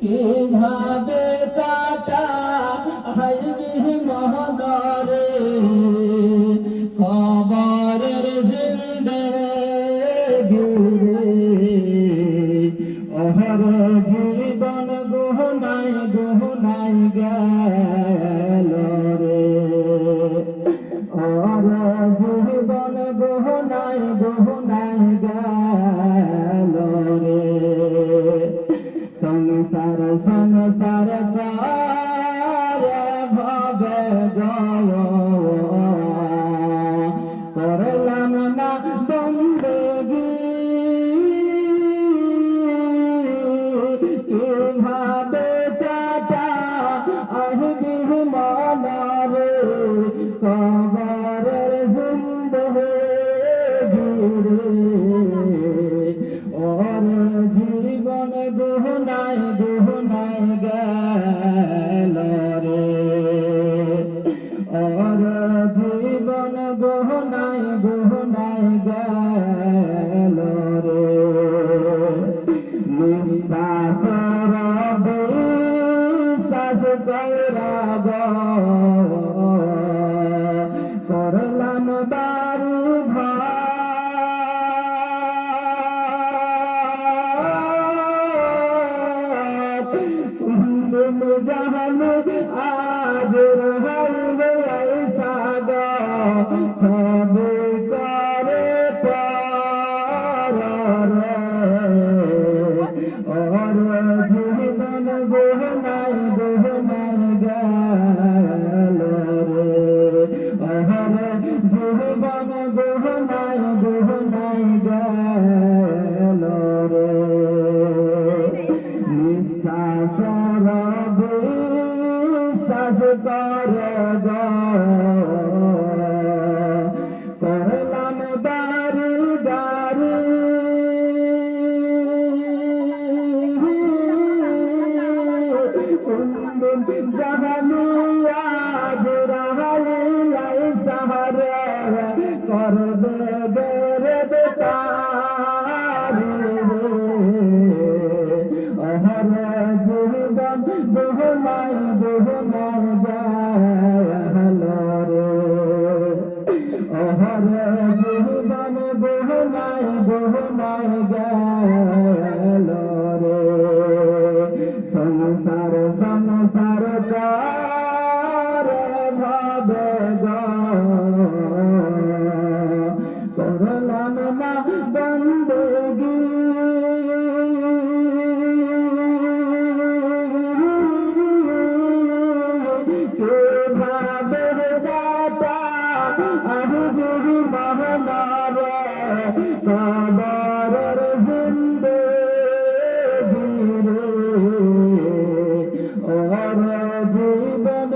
কীভাবে কাটা হাইবি মহদরে খবরের জিন্দগি অহর জীবন গহনাই গহনাই গেল গহনাই গহনাই গেল রে সংসার সংসার কারে ভবে করলাম না বন্দেগি কীভাবে আহিবি মনারে কবরের জীবন গহনায় গহনায় दिन जहन आज रहल में सागा सब करे पारे और जीवन गोहनाय गोहनाय गल रे और जीवन गोहनाय শ্বাস করে গো করলাম বাড়ি গাড়ি কুন্দন আজ রাহালি লাই সাহারা করবে বেরে বেতারি জীবন গহনাই গহনাই গেল রে। সংসার সংসার কারে ভাবে করলাম না বন্দেগি আহিবি মহনারে কবরের জিন্দগি রে ওর জীবন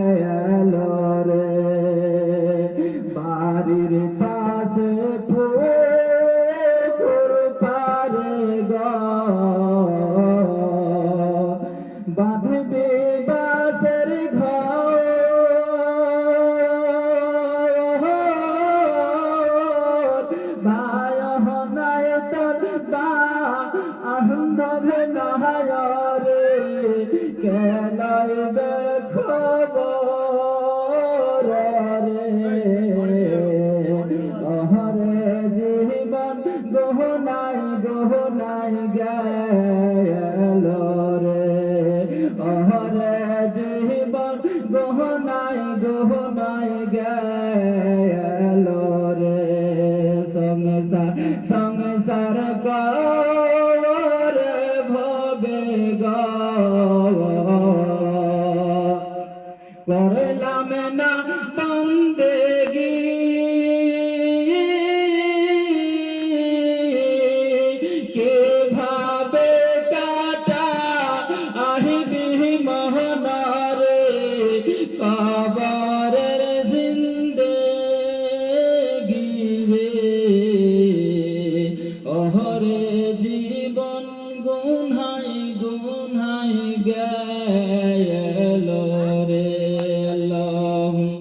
নাই বেখবর রে। আহারে জীবন গহনাই গহনাই গায় করলাম না বন্দে।